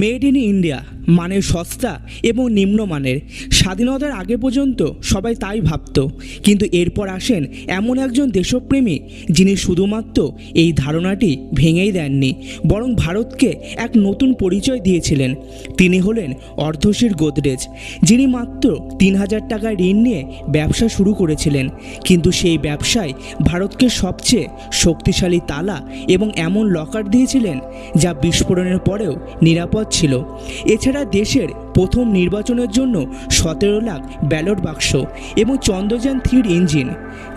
Made in India মানে সস্তা এবং নিম্নমানের। স্বাধীনতার আগে পর্যন্ত সবাই তাই ভাবত, কিন্তু এরপর আসেন এমন একজন দেশপ্রেমী যিনি শুধুমাত্র এই ধারণাটি ভেঙেই দেননি, বরং ভারতকে এক নতুন পরিচয় দিয়েছিলেন। তিনি হলেন অর্ধশীর গোদরেজ, যিনি মাত্র তিন হাজার টাকা ঋণ নিয়ে ব্যবসা শুরু করেছিলেন। কিন্তু সেই ব্যবসায় ভারতকে সবচেয়ে শক্তিশালী তালা এবং এমন লকার দিয়েছিলেন যা বিস্ফোরণের পরেও নিরাপদ ছিল। এছাড়া দেশের প্রথম নির্বাচনের জন্য সতেরো লাখ ব্যালট বাক্স এবং চন্দ্রযান থ্রির ইঞ্জিন।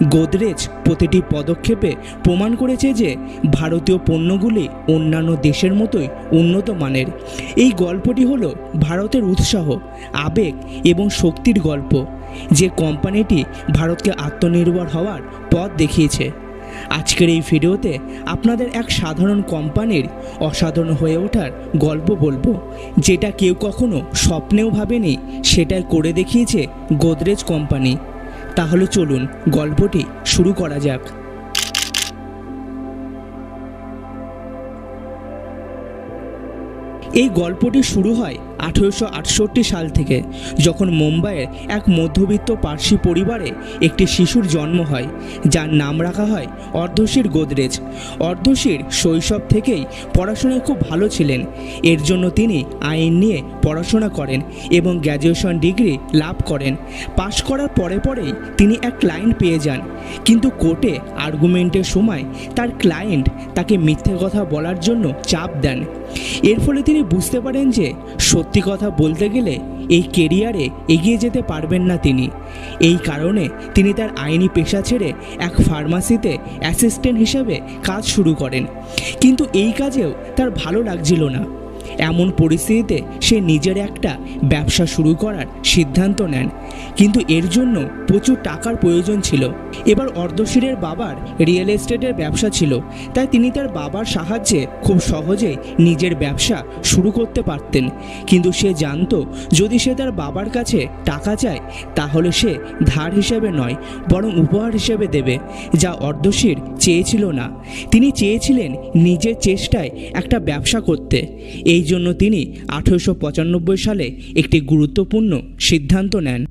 গোদরেজ প্রতিটি পদক্ষেপে প্রমাণ করেছে যে ভারতীয় পণ্যগুলি অন্যান্য দেশের মতোই উন্নত মানের। এই গল্পটি হলো ভারতের উৎসাহ, আবেগ এবং শক্তির গল্প, যে কোম্পানিটি ভারতকে আত্মনির্ভর হওয়ার পথ দেখিয়েছে। আজকের এই ভিডিওতে আপনাদের এক সাধারণ কোম্পানির অসাধারণ হয়ে ওঠার গল্প বলব, যেটা কেউ কখনো স্বপ্নেও ভাবেনি, সেটাই করে দেখিয়েছে গোদরেজ কোম্পানি। তাহলে চলুন গল্পটি শুরু করা যাক। এই গল্পটি শুরু হয় আঠেরোশো আটষট্টি সাল থেকে, যখন মুম্বাইয়ের এক মধ্যবিত্ত পার্সি পরিবারে একটি শিশুর জন্ম হয়, যার নাম রাখা হয় অর্ধশীর গোদরেজ। অর্ধশীর শৈশব থেকেই পড়াশোনায় খুব ভালো ছিলেন। এর জন্য তিনি আইন নিয়ে পড়াশোনা করেন এবং গ্র্যাজুয়েশন ডিগ্রি লাভ করেন। পাশ করার পরে পরেই তিনি এক ক্লায়েন্ট পেয়ে যান। কিন্তু কোর্টে আর্গুমেন্টের সময় তার ক্লায়েন্ট তাকে মিথ্যে কথা বলার জন্য চাপ দেন। এর ফলে তিনি বুঝতে পারেন যে সত্যি কথা বলতে গেলে এই কেরিয়ারে এগিয়ে যেতে পারবেন না তিনি। এই কারণে তিনি তার আইনি পেশা ছেড়ে এক ফার্মাসিতে অ্যাসিস্ট্যান্ট হিসাবে কাজ শুরু করেন। কিন্তু এই কাজেও তার ভালো লাগছিল না। এমন পরিস্থিতিতে সে নিজের একটা ব্যবসা শুরু করার সিদ্ধান্ত নেন। কিন্তু এর জন্য প্রচুর টাকার প্রয়োজন ছিল। এবার অর্ধশিরের বাবার রিয়েল এস্টেটের ব্যবসা ছিল। তাই তিনি তার বাবার সাহায্যে খুব সহজে নিজের ব্যবসা শুরু করতে পারতেন। কিন্তু সে জানতো, যদি সে তার বাবার কাছে টাকা চায়, তাহলে সে ধার হিসেবে নয়, বরং উপহার হিসেবে দেবে, যা অর্ধশির চেয়েছিল না। তিনি চেয়েছিলেন নিজের চেষ্টায় একটা ব্যবসা করতে। এই জন্য তিনি আঠেরোশো পঁচানব্বই সালে একটি গুরুত্বপূর্ণ সিদ্ধান্ত নেন।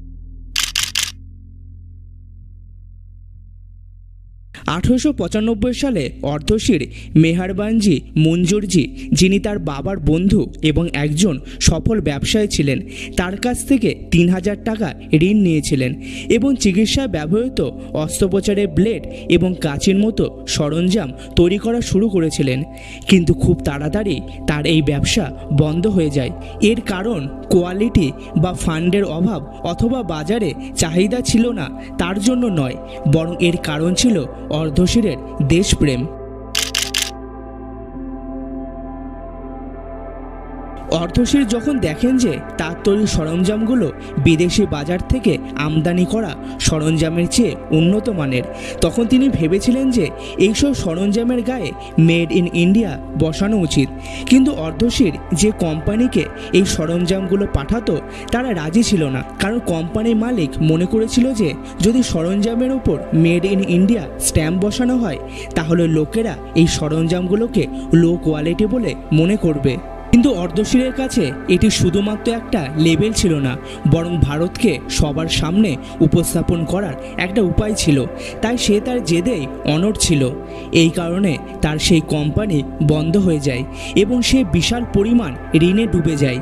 আঠেরোশো পঁচানব্বই সালে অর্ধশির মেহারবানজি মঞ্জুরজি, যিনি তার বাবার বন্ধু এবং একজন সফল ব্যবসায়ী ছিলেন, তার কাছ থেকে তিন হাজার টাকা ঋণ নিয়েছিলেন এবং চিকিৎসায় ব্যবহৃত অস্ত্রোপচারের ব্লেড এবং কাঁচির মতো সরঞ্জাম তৈরি করা শুরু করেছিলেন। কিন্তু খুব তাড়াতাড়ি তার এই ব্যবসা বন্ধ হয়ে যায়। এর কারণ কোয়ালিটি বা ফান্ডের অভাব অথবা বাজারে চাহিদা ছিল না, তার জন্য নয়, বরং এর কারণ ছিল অর্ধশিরের দেশপ্রেম অর্ধশির যখন দেখেন যে তার তৈরি সরঞ্জামগুলো বিদেশি বাজার থেকে আমদানি করা সরঞ্জামের চেয়ে উন্নত মানের, তখন তিনি ভেবেছিলেন যে এইসব সরঞ্জামের গায়ে মেড ইন ইন্ডিয়া বসানো উচিত। কিন্তু অর্ধশির যে কোম্পানিকে এই সরঞ্জামগুলো পাঠাতো, তারা রাজি ছিল না। কারণ কোম্পানির মালিক মনে করেছিল যে যদি সরঞ্জামের ওপর মেড ইন ইন্ডিয়া স্ট্যাম্প বসানো হয়, তাহলে লোকেরা এই সরঞ্জামগুলোকে লো কোয়ালিটি বলে মনে করবে। কিন্তু অর্ধশিরের কাছে এটি শুধুমাত্র একটা লেবেল ছিল না, বরং ভারতকে সবার সামনে উপস্থাপন করার একটা উপায় ছিল। তাই সে তার জেদেই অনড় ছিল। এই কারণে তার সেই কোম্পানি বন্ধ হয়ে যায় এবং সে বিশাল পরিমাণ ঋণে ডুবে যায়।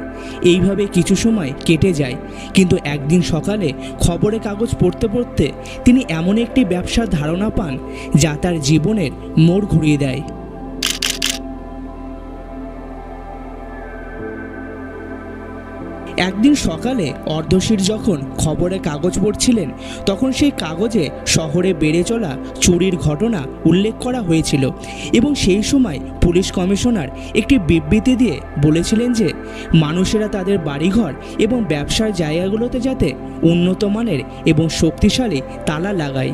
এইভাবে কিছু সময় কেটে যায়, কিন্তু একদিন সকালে খবরে কাগজ পড়তে পড়তে তিনি এমন একটি ব্যবসার ধারণা পান যা তার জীবনের মোড় ঘুরিয়ে দেয়। একদিন সকালে অর্ধশির যখন খবরে কাগজ পড়ছিলেন, তখন সেই কাগজে শহরে বেড়ে চলা চুরির ঘটনা উল্লেখ করা হয়েছিল এবং সেই সময় পুলিশ কমিশনার একটি বিবৃতি দিয়ে বলেছিলেন যে, মানুষেরা তাদের বাড়িঘর এবং ব্যবসার জায়গাগুলোতে যাতে উন্নত মানের এবং শক্তিশালী তালা লাগায়।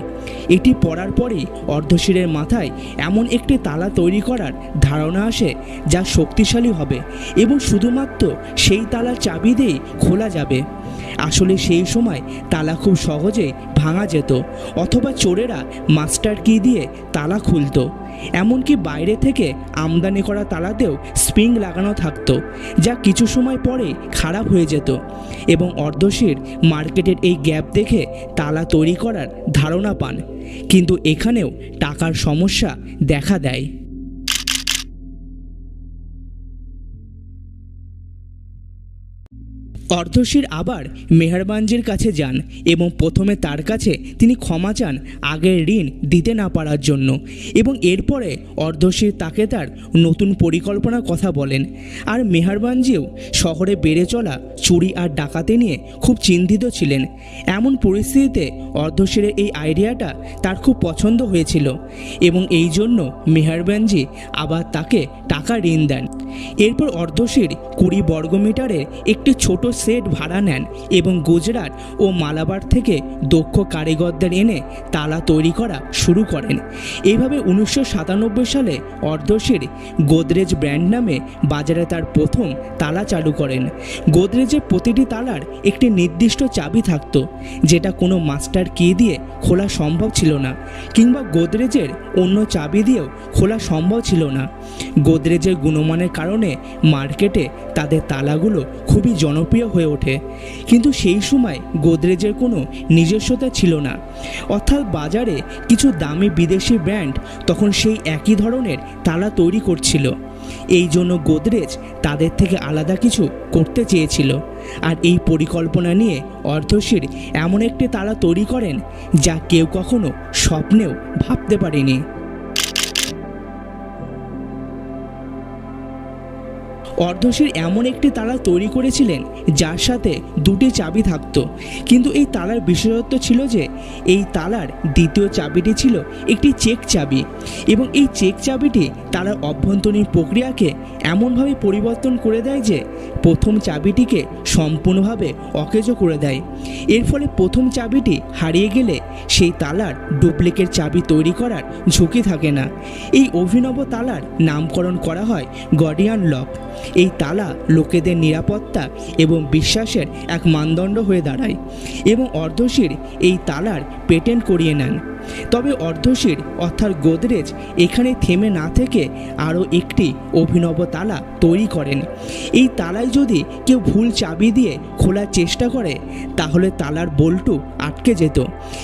এটি পড়ার পরেই অর্ধশিরের মাথায় এমন একটি তালা তৈরি করার ধারণা আসে যা শক্তিশালী হবে এবং শুধুমাত্র সেই তালার চাবি দিয়ে থেকেই খোলা যাবে। আসলে সেই সময় তালা খুব সহজে ভাঙা যেত, অথবা চোরেরা মাস্টার কি দিয়ে তালা খুলতো। এমনকি বাইরে থেকে আমদানি করা তালাতেও স্প্রিং লাগানো থাকতো, যা কিছু সময় পরে খারাপ হয়ে যেত এবং অর্ধশির মার্কেটের এই গ্যাপ দেখে তালা তৈরি করার ধারণা পান। কিন্তু এখানেও টাকার সমস্যা দেখা দেয়। অর্ধশির আবার মেহরবানজির কাছে যান এবং প্রথমে তার কাছে তিনি ক্ষমা চান আগের ঋণ দিতে না পারার জন্য এবং এরপরে অর্ধশির তাকে তার নতুন পরিকল্পনার কথা বলেন। আর মেহরবানজিও শহরে বেড়ে চলা চুরি আর ডাকাতি নিয়ে খুব চিন্তিত ছিলেন। এমন পরিস্থিতিতে অর্ধশিরের এই আইডিয়াটা তার খুব পছন্দ হয়েছিল এবং এই জন্য মেহরবানজি আবার তাকে টাকা ঋণ দেন। এরপর অর্ধশির কুড়ি বর্গমিটারের একটি ছোট সেট ভাড়া নেন এবং গুজরাট ও মালাবার থেকে দক্ষ কারিগরদের এনে তালা তৈরি করা শুরু করেন। এইভাবে উনিশশো সাতানব্বই সালে অর্ধশির গোদরেজ ব্র্যান্ড নামে বাজারে তার প্রথম তালা চালু করেন। গোদরেজের প্রতিটি তালার একটি নির্দিষ্ট চাবি থাকতো, যেটা কোনো মাস্টার কি দিয়ে খোলা সম্ভব ছিল না, কিংবা গোদরেজের অন্য চাবি দিয়েও খোলা সম্ভব ছিল না। গোদরেজের গুণমানের কারণে মার্কেটে তাদের তালাগুলো খুবই জনপ্রিয় হয়ে ওঠে। কিন্তু সেই সময় গোদরেজের কোনো নিজস্বতা ছিল না। অর্থাৎ বাজারে কিছু দামি বিদেশি ব্র্যান্ড তখন সেই একই ধরনের তালা তৈরি করছিল। এই জন্য গোদরেজ তাদের থেকে আলাদা কিছু করতে চেয়েছিল। আর এই পরিকল্পনা নিয়ে অর্ধশীর এমন একটি তালা তৈরি করেন যা কেউ কখনো স্বপ্নেও ভাবতে পারেনি। অর্ধশির এমন একটি তালা তৈরি করেছিলেন, যার সাথে দুটি চাবি থাকতো। কিন্তু এই তালার বিশেষত্ব ছিল যে, এই তালার দ্বিতীয় চাবিটি ছিল একটি চেক চাবি এবং এই চেক চাবিটি তালার অভ্যন্তরীণ প্রক্রিয়াকে এমনভাবে পরিবর্তন করে দেয় যে, প্রথম চাবিটিকে সম্পূর্ণভাবে অকেজো করে দেয়। এর ফলে প্রথম চাবিটি হারিয়ে গেলে সেই তালার ডুপ্লিকেট চাবি তৈরি করার ঝুঁকি থাকে না। এই অভিনব তালার নামকরণ করা হয় গডিয়ান লক। এই তালা লোকেদের নিরাপত্তা এবং বিশ্বাসের এক মানদণ্ড হয়ে দাঁড়ায় এবং অর্ধশির এই তালার পেটেন্ট করিয়ে নেন। তবে অর্ধশির অর্থাৎ গোদরেজ এখানে থেমে না থেকে আরও একটি অভিনব তালা তৈরি করেন। এই তালায় যদি কেউ ভুল চাবি দিয়ে খোলার চেষ্টা করে, তাহলে তালার বল্টু আটকে যেত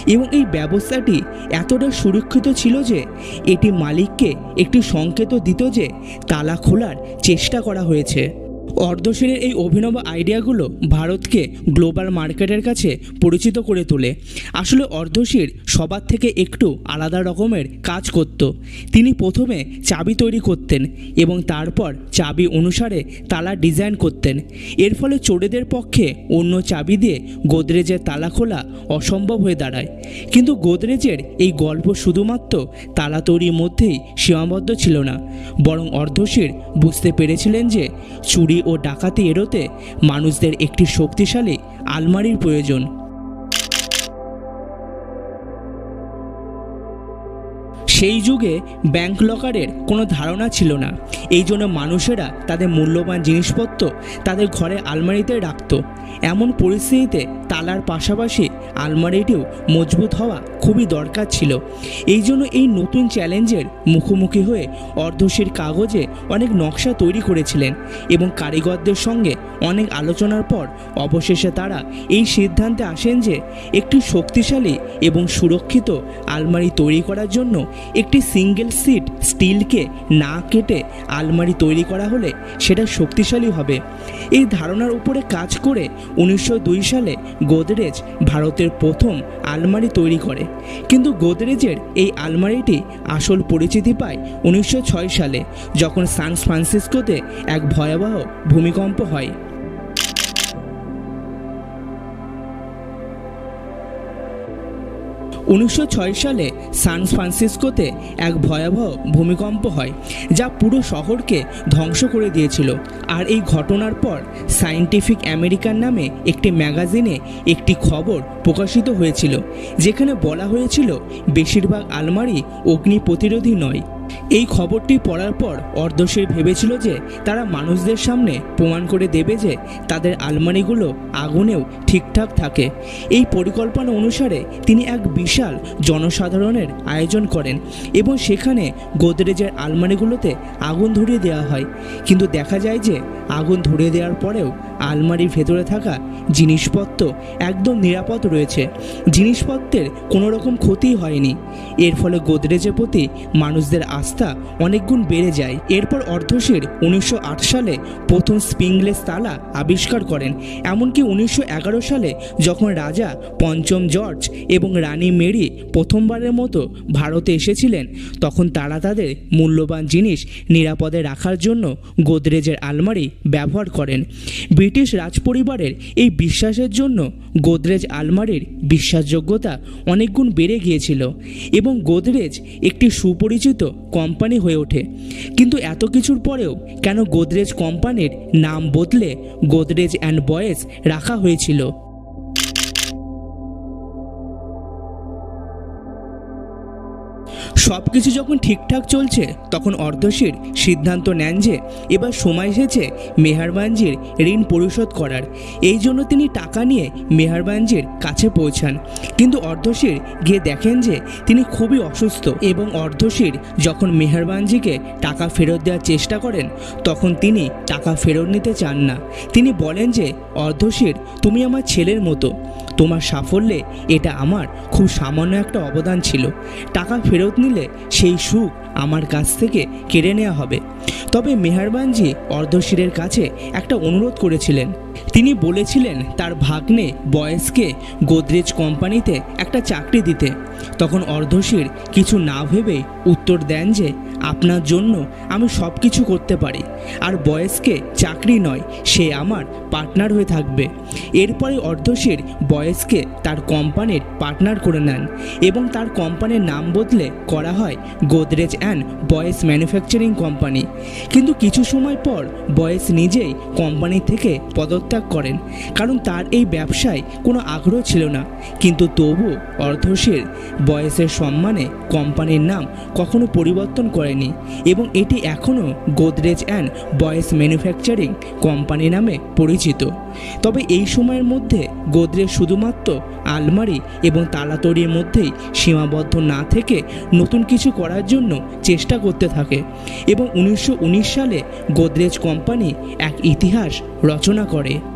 এবং এই ব্যবস্থাটি এতটা সুরক্ষিত ছিল যে এটি মালিককে একটি সংকেত দিত যে তালা খোলার চেষ্টা করা হয়েছে। অর্ধশিরের এই অভিনব আইডিয়াগুলো ভারতকে গ্লোবাল মার্কেটের কাছে পরিচিত করে তোলে। আসলে অর্ধশির সবার থেকে একটু আলাদা রকমের কাজ করত। তিনি প্রথমে চাবি তৈরি করতেন এবং তারপর চাবি অনুসারে তালা ডিজাইন করতেন। এর ফলে চোরেদের পক্ষে অন্য চাবি দিয়ে গোদরেজের তালা খোলা অসম্ভব হয়ে দাঁড়ায়। কিন্তু গোদরেজের এই গল্প শুধুমাত্র তালা তৈরির মধ্যেই সীমাবদ্ধ ছিল না, বরং অর্ধশির বুঝতে পেরেছিলেন যে চুরি ও ডাকাতি এড়োতে মানুষদের একটি শক্তিশালী আলমারির প্রয়োজন। সেই যুগে ব্যাংক লকারের কোনো ধারণা ছিল না। এই জন্য মানুষেরা তাদের মূল্যবান জিনিসপত্র তাদের ঘরে আলমারিতে রাখত। এমন পরিস্থিতিতে তালার পাশাপাশি আলমারিটিও মজবুত হওয়া খুবই দরকার ছিল। এই জন্য এই নতুন চ্যালেঞ্জের মুখোমুখি হয়ে অর্ধশির কাগজে অনেক নকশা তৈরি করেছিলেন এবং কারিগরদের সঙ্গে অনেক আলোচনার পর অবশেষে তারা এই সিদ্ধান্তে আসেন যে একটি শক্তিশালী এবং সুরক্ষিত আলমারি তৈরি করার জন্য একটি সিঙ্গেল সিট স্টিলকে না কেটে আলমারি তৈরি করা হলে সেটা শক্তিশালী হবে। এই ধারণার উপরে কাজ করে উনিশশো দুই সালে গোদরেজ ভারতের প্রথম আলমারি তৈরি করে। কিন্তু গোদরেজের এই আলমারিটি আসল পরিচিতি পায় উনিশশো ছয় সালে, যখন সান ফ্রান্সিসকোতে এক ভয়াবহ ভূমিকম্প হয়। উনিশশো ছয় সালে সান ফ্রান্সিসকোতে এক ভয়াবহ ভূমিকম্প হয়, যা পুরো শহরকে ধ্বংস করে দিয়েছিল। আর এই ঘটনার পর সায়েন্টিফিক আমেরিকান নামে একটি ম্যাগাজিনে একটি খবর প্রকাশিত হয়েছিল, যেখানে বলা হয়েছিল, বেশিরভাগ আলমারি অগ্নি প্রতিরোধী নয়। এই খবরটি পড়ার পর অর্ধশীর ভেবেছিল যে তারা মানুষদের সামনে প্রমাণ করে দেবে যে তাদের আলমারিগুলো আগুনেও ঠিকঠাক থাকে। এই পরিকল্পনা অনুসারে তিনি এক বিশাল জনসাধারণের আয়োজন করেন এবং সেখানে গোদরেজের আলমারিগুলোতে আগুন ধরিয়ে দেওয়া হয়। কিন্তু দেখা যায় যে আগুন ধরিয়ে দেওয়ার পরেও আলমারির ভেতরে থাকা জিনিসপত্র একদম নিরাপদ রয়েছে। জিনিসপত্রের কোনো রকম ক্ষতি হয়নি। এর ফলে গোদরেজের প্রতি মানুষদের আস্থা অনেক গুণ বেড়ে যায়। এরপর অর্ধশীর উনিশশো সালে প্রথম স্প্রিংলেস তালা আবিষ্কার করেন। এমনকি উনিশশো এগারো সালে যখন রাজা পঞ্চম জর্জ এবং রানী মেরি প্রথমবারের মতো ভারতে এসেছিলেন, তখন তারা তাদের মূল্যবান জিনিস নিরাপদে রাখার জন্য গোদরেজের আলমারি ব্যবহার করেন। ব্রিটিশ রাজপরিবারের এই বিশ্বাসের জন্য গোদরেজ আলমারির বিশ্বাসযোগ্যতা অনেকগুণ বেড়ে গিয়েছিল এবং গোদরেজ একটি সুপরিচিত কোম্পানি হয়ে ওঠে। কিন্তু এত কিছুর পরেও কেন গোদরেজ কোম্পানির নাম বদলে গোদরেজ অ্যান্ড বয়েজ রাখা হয়েছিল? সব কিছু যখন ঠিকঠাক চলছে, তখন অর্ধশীর সিদ্ধান্ত নেন যে, এবার সময় এসেছে মেহারবানজির ঋণ পরিশোধ করার। এই জন্য তিনি টাকা নিয়ে মেহারবানজির কাছে পৌঁছান। কিন্তু অর্ধশীর গিয়ে দেখেন যে, তিনি খুবই অসুস্থ এবং অর্ধশীর যখন মেহারবানজিকে টাকা ফেরত দেওয়ার চেষ্টা করেন, তখন তিনি টাকা ফেরত নিতে চান না। তিনি বলেন যে, অর্ধশীর, তুমি আমার ছেলের মতো। তোমার সাফল্যে এটা আমার খুব সামান্য একটা অবদান ছিল। টাকা ফেরত নিলে সেই সুখ আমার কাছ থেকে কেড়ে নেওয়া হবে। তবে মেহরবানজি অর্ধশিরের কাছে একটা অনুরোধ করেছিলেন। তিনি বলেছিলেন তার ভাগ্নে বয়েসকে গোদরেজ কোম্পানিতে একটা চাকরি দিতে। তখন অর্ধশির কিছু না ভেবে উত্তর দেন যে, আপনার জন্য আমি সব কিছু করতে পারি। আর বয়েসকে চাকরি নয়, সে আমার পার্টনার হয়ে থাকবে। এরপরে অর্ধশির বয়েসকে তার কোম্পানির পার্টনার করে নেন এবং তার কোম্পানির নাম বদলে করা হয় Godrej and Boyce manufacturing company কিন্তু কিছু সময় পর বয়েস নিজেই কোম্পানি থেকে পদত্যাগ করেন, কারণ তার এই ব্যবসায় কোনো আগ্রহ ছিল না। কিন্তু তবু অর্ধশীর বয়েসের সম্মানে কোম্পানির নাম কখনো পরিবর্তন করেনি এবং এটি এখনও Godrej and Boyce manufacturing company নামে পরিচিত। তবে এই সময়ের মধ্যে গোদরেজ শুধুমাত্র আলমারি এবং তালা তৈরির মধ্যেই সীমাবদ্ধ না থেকে নতুন কিছু করার জন্য চেষ্টা করতে থাকে এবং উনিশশো উনিশ সালে গোদরেজ কোম্পানি এক ইতিহাস রচনা করে।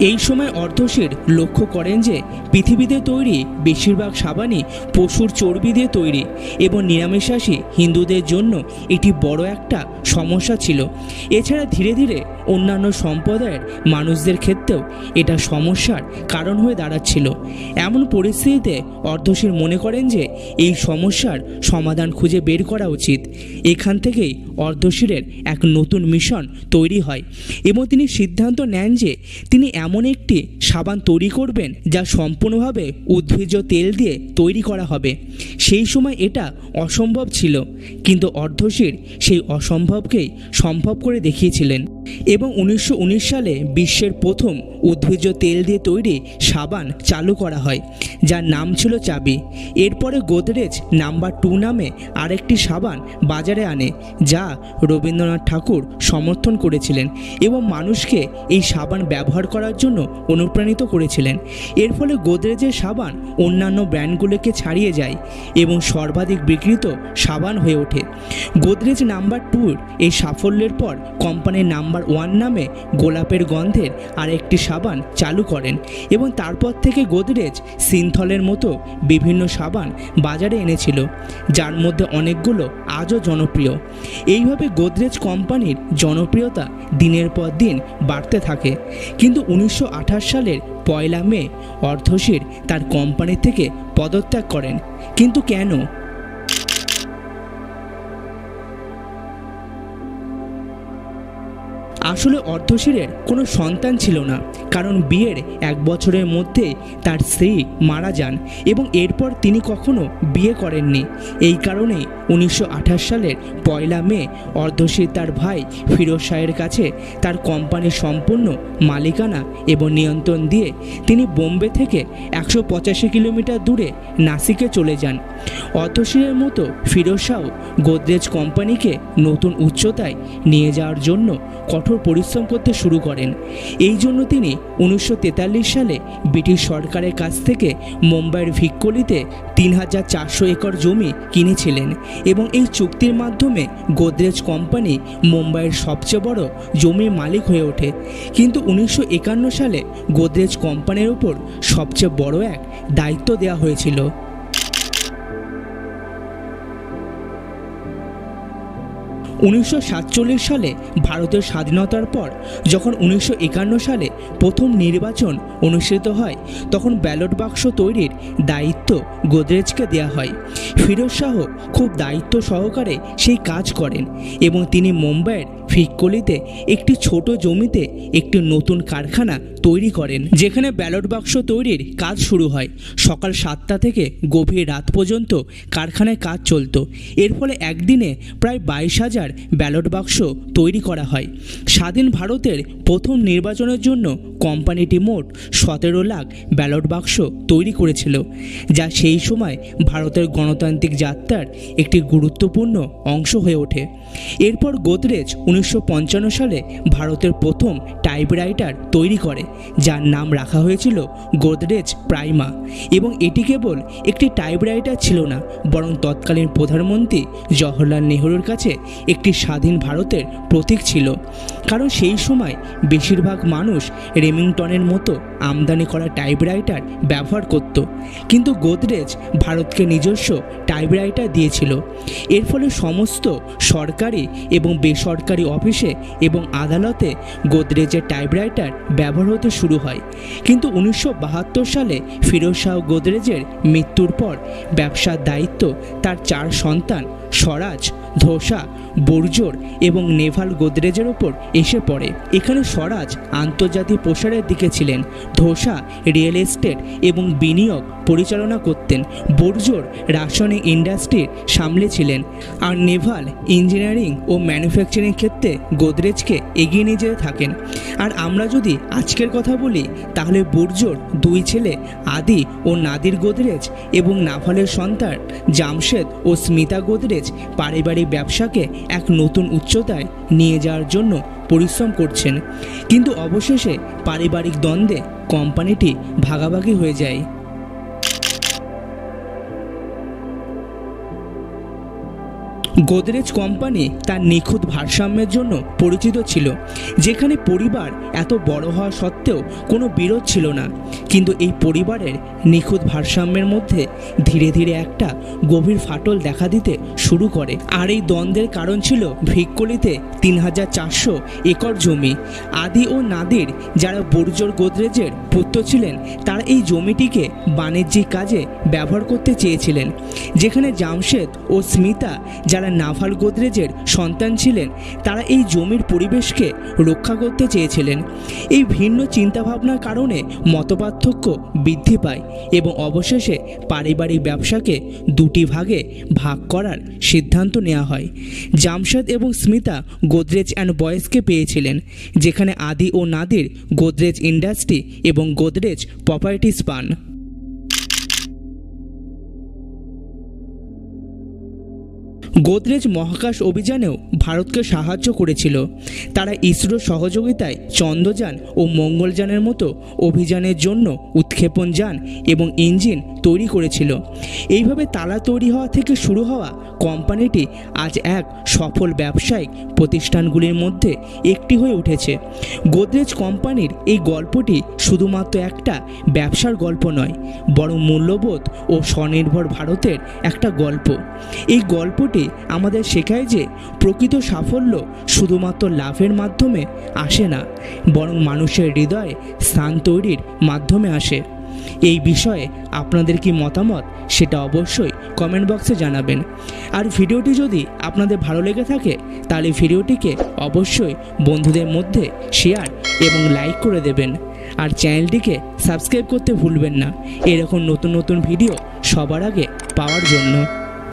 এই সময় অর্ধশীর লক্ষ্য করেন যে পৃথিবীতে তৈরি বেশিরভাগ সাবানই পশুর চর্বি দিয়ে তৈরি এবং নিরামিষাসী হিন্দুদের জন্য এটি বড় একটা সমস্যা ছিল। এছাড়া ধীরে ধীরে অন্যান্য সম্প্রদায়ের মানুষদের ক্ষেত্রেও এটা সমস্যার কারণ হয়ে দাঁড়াচ্ছিল। এমন পরিস্থিতিতে অর্ধশীর মনে করেন যে এই সমস্যার সমাধান খুঁজে বের করা উচিত। এখান থেকেই অর্ধশীরের এক নতুন মিশন তৈরি হয় এবং তিনি সিদ্ধান্ত নেন যে তিনি এমন একটি সাবান তৈরি করবেন যা সম্পূর্ণভাবে উদ্ভিজ্জ তেল দিয়ে তৈরি করা হবে। সেই সময় এটা অসম্ভব ছিল, কিন্তু অর্ধশীর সেই অসম্ভবকেই সম্ভব করে দেখিয়েছিলেন। এবং উনিশশো উনিশ সালে বিশ্বের প্রথম উদ্ভিজ্জ তেল দিয়ে তৈরি সাবান চালু করা হয়, যার নাম ছিল চাবি। এরপরে গোদরেজ নাম্বার টু নামে আরেকটি সাবান বাজারে আনে, যা রবীন্দ্রনাথ ঠাকুর সমর্থন করেছিলেন এবং মানুষকে এই সাবান ব্যবহার করার জন্য অনুপ্রাণিত করেছিলেন। এর ফলে গোদরেজের সাবান অন্যান্য ব্র্যান্ডগুলোকে ছাড়িয়ে যায় এবং সর্বাধিক বিক্রিত সাবান হয়ে ওঠে। গোদরেজ নাম্বার টুর এই সাফল্যের পর কোম্পানির নাম্বার ওয়ান নামে গোলাপের গন্ধের আরেকটি সাবান চালু করেন এবং তারপর থেকে গোদরেজ, সিনথলের মতো বিভিন্ন সাবান বাজারে এনেছিল, যার মধ্যে অনেকগুলো আজও জনপ্রিয়। এইভাবে গোদরেজ কোম্পানির জনপ্রিয়তা দিনের পর দিন বাড়তে থাকে। কিন্তু উনিশশো আঠাশ সালের পয়লা মে অর্ধশীর তার কোম্পানি থেকে পদত্যাগ করেন। কিন্তু কেন? আসলে অর্ধশিরের কোনো সন্তান ছিল না, কারণ বিয়ের এক বছরের মধ্যে তার স্ত্রী মারা যান এবং এরপর তিনি কখনো বিয়ে করেননি। এই কারণেই উনিশশো সালের পয়লা মে অর্ধশির তার ভাই ফিরোজ শাহের কাছে তার কোম্পানির সম্পূর্ণ মালিকানা এবং নিয়ন্ত্রণ দিয়ে তিনি বোম্বে থেকে একশো পঁচাশি কিলোমিটার দূরে নাসিকে চলে যান। অর্ধশিরের মতো ফিরোজ শাহ গোদরেজ কোম্পানিকে নতুন উচ্চতায় নিয়ে যাওয়ার জন্য কঠোর পরিশ্রম করতে শুরু করেন। এই জন্য তিনি উনিশশো তেতাল্লিশ সালে ব্রিটিশ সরকারের কাছ থেকে মুম্বাইয়ের ভিক্কলিতে তিন হাজার চারশো একর জমি কিনেছিলেন এবং এই চুক্তির মাধ্যমে গোদরেজ কোম্পানি মুম্বাইয়ের সবচেয়ে বড় জমির মালিক হয়ে ওঠে। কিন্তু উনিশশো একান্ন সালে গোদরেজ কোম্পানির উপর সবচেয়ে বড় এক দায়িত্ব দেওয়া হয়েছিল। উনিশশো সাতচল্লিশ সালে ভারতের স্বাধীনতার পর যখন উনিশশো একান্ন সালে প্রথম নির্বাচন অনুষ্ঠিত হয়, তখন ব্যালট বাক্স তৈরির দায়িত্ব গোদরেজকে দেওয়া হয়। ফিরোজ শাহ খুব দায়িত্ব সহকারে সেই কাজ করেন এবং তিনি মুম্বাইয়ের ফিককলিতে একটি ছোট জমিতে একটি নতুন কারখানা তৈরি করেন, যেখানে ব্যালট বাক্স তৈরির কাজ শুরু হয়। সকাল সাতটা থেকে গভীর রাত পর্যন্ত কারখানায় কাজ চলতো। এর ফলে একদিনে প্রায় বাইশ হাজার ব্যালট বাক্স তৈরি করা হয়। স্বাধীন ভারতের প্রথম নির্বাচনের জন্য কোম্পানিটি মোট সতেরো লাখ ব্যালট বাক্স তৈরি করেছিল, যা সেই সময় ভারতের গণতান্ত্রিক যাত্রার একটি গুরুত্বপূর্ণ অংশ হয়ে ওঠে। এরপর গোদরেজ উনিশশো পঞ্চান্ন সালে ভারতের প্রথম টাইপরাইটার তৈরি করে, যার নাম রাখা হয়েছিল গোদরেজ প্রাইমা। এবং এটি কেবল একটি টাইপরাইটার ছিল না, বরং তৎকালীন প্রধানমন্ত্রী জওহরলাল নেহরুর কাছে একটি স্বাধীন ভারতের প্রতীক ছিল। কারণ সেই সময় বেশিরভাগ মানুষ রেমিংটনের মতো আমদানি করা টাইপরাইটার ব্যবহার করত। কিন্তু গোদরেজ ভারতকে নিজস্ব টাইপরাইটার দিয়েছিল। এর ফলে সমস্ত সরকারি এবং বেসরকারি অফিসে এবং আদালতে গোদরেজের টাইপরাইটার ব্যবহার হতে শুরু হয়। কিন্তু উনিশশো বাহাত্তর সালে ফিরোজ শাহ গোদরেজের মৃত্যুর পর ব্যবসার দায়িত্ব তার চার সন্তান স্বরাজ, ধোসা, বর্জর এবং নেভাল গোদরেজের ওপর এসে পড়ে। এখানে স্বরাজ আন্তর্জাতিক প্রসারের দিকে ছিলেন। ধোসা রিয়েল এস্টেট এবং বিনিয়োগ পরিচালনা করতেন। বর্জর রাসায়নিক ইন্ডাস্ট্রির সামলে ছিলেন আর নেভাল ইঞ্জিনিয়ারিং ও ম্যানুফ্যাকচারিং ক্ষেত্রে গোদরেজকে এগিয়ে নিয়ে যেতে থাকেন। আর আমরা যদি আজকের কথা বলি, তাহলে বর্জর দুই ছেলে আদি ও নাদির গোদরেজ এবং নাভালের সন্তান জামশেদ ও স্মিতা গোদরেজ পারিবারিক ব্যবসাকে এক নতুন উচ্চতায় নিয়ে যাওয়ার জন্য পরিশ্রম করছেন। কিন্তু অবশেষে পারিবারিক দ্বন্দ্বে কোম্পানিটি ভাগাভাগি হয়ে যায়। গোদরেজ কোম্পানি তার নিখুঁত ভারসাম্যের জন্য পরিচিত ছিল, যেখানে পরিবার এত বড় হওয়া সত্ত্বেও কোনো বিরোধ ছিল না। কিন্তু এই পরিবারের নিখুঁত ভারসাম্যের মধ্যে ধীরে ধীরে একটা গভীর ফাটল দেখা দিতে শুরু করে। আর এই দ্বন্দ্বের কারণ ছিল ভিক্কলিতে তিন হাজার চারশো একর জমি। আদি ও নাদির যারা বর্জর গোদরেজের পুত্র ছিলেন, তারা এই জমিটিকে বাণিজ্যিক কাজে ব্যবহার করতে চেয়েছিলেন, যেখানে জামশেদ ও স্মিতা যারা নাভাল গোদরেজের সন্তান ছিলেন, তারা এই জমির পরিবেশকে রক্ষা করতে চেয়েছিলেন। এই ভিন্ন চিন্তাভাবনার কারণে মতপার্থক্য বৃদ্ধি পায় এবং অবশেষে পারিবারিক ব্যবসাকে দুটি ভাগে ভাগ করার সিদ্ধান্ত নেওয়া হয়। জামশেদ এবং স্মিতা গোদরেজ অ্যান্ড বয়েজকে পেয়েছিলেন, যেখানে আদি ও নাদির গোদরেজ ইন্ডাস্ট্রি এবং গোদরেজ প্রপার্টিস পান। গোদরেজ মহাকাশ অভিযানেও ভারতকে সাহায্য করেছিল। তারা ইসরোর সহযোগিতায় চন্দ্রযান ও মঙ্গলযানের মতো অভিযানের জন্য উৎক্ষেপণ যান এবং ইঞ্জিন তৈরি করেছিল। এইভাবে তালা তৈরি হওয়া থেকে শুরু হওয়া কোম্পানিটি আজ এক সফল ব্যবসায়িক প্রতিষ্ঠানগুলির মধ্যে একটি হয়ে উঠেছে। গোদরেজ কোম্পানির এই গল্পটি শুধুমাত্র একটা ব্যবসার গল্প নয়, বরং মূল্যবোধ ও স্বনির্ভর ভারতের একটা গল্প। এই গল্পটি আমাদের শেখায় যে প্রকৃত সাফল্য শুধুমাত্র লাভের মাধ্যমে আসে না, বরং মানুষের হৃদয়ে স্থান তৈরির মাধ্যমে আসে। এই বিষয়ে আপনাদের কি মতামত সেটা অবশ্যই কমেন্ট বক্সে জানাবেন। আর ভিডিওটি যদি আপনাদের ভালো লেগে থাকে, তাহলে ভিডিওটিকে অবশ্যই বন্ধুদের মধ্যে শেয়ার এবং লাইক করে দেবেন। আর চ্যানেলটিকে সাবস্ক্রাইব করতে ভুলবেন না। এরকম নতুন নতুন ভিডিও সবার আগে পাওয়ার জন্য।